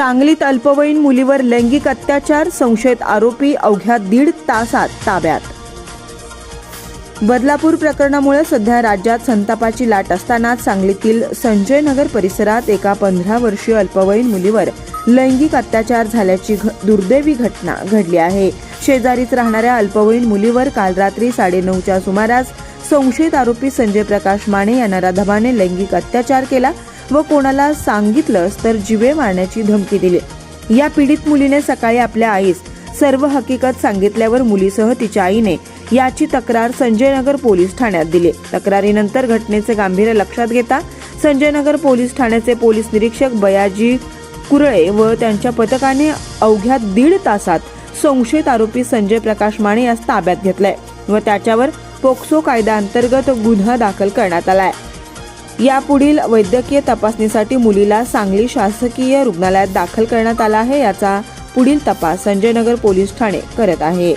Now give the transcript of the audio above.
सांगलीत अल्पवयीन मुलीवर लैंगिक अत्याचार संशयित आरोपी अवघ्या दीड तासात ताब्यात. बदलापूर प्रकरणामुळे सध्या राज्यात संतापाची लाट असतानाच सांगलीतील संजय नगर परिसरात एका पंधरा वर्षीय अल्पवयीन मुलीवर लैंगिक अत्याचार झाल्याची घ- दुर्दैवी घटना घडली आहे. शेजारीच राहणाऱ्या अल्पवयीन मुलीवर काल रात्री साडेनऊच्या सुमारास संशयित आरोपी संजय प्रकाश माने यांना रधबाने लैंगिक अत्याचार केला. व कोणाला सांगितलंच तर जिवे मारण्याची धमकी दिली. या पीडित मुलीने सकाळी आपल्या आईस सर्व हकीकत सांगितल्यावर मुलीसह तिच्या आईने याची तक्रार संजयनगर पोलीस ठाण्यात दिली. तक्रारीनंतर घटनेचे गांभीर्य लक्षात घेता संजयनगर पोलीस ठाण्याचे पोलीस निरीक्षक बयाजी कुरळे व त्यांच्या पथकाने अवघ्या दीड तासात संशयित आरोपी संजय प्रकाश माने यास ताब्यात घेतलाय व त्याच्यावर पोक्सो कायद्या अंतर्गत गुन्हा दाखल करण्यात आलाय. यापुढील वैद्यकीय तपासणीसाठी मुलीला सांगली शासकीय रुग्णालयात दाखल करण्यात आला आहे याचा पुढील तपास संजयनगर पोलीस ठाणे करत आहे.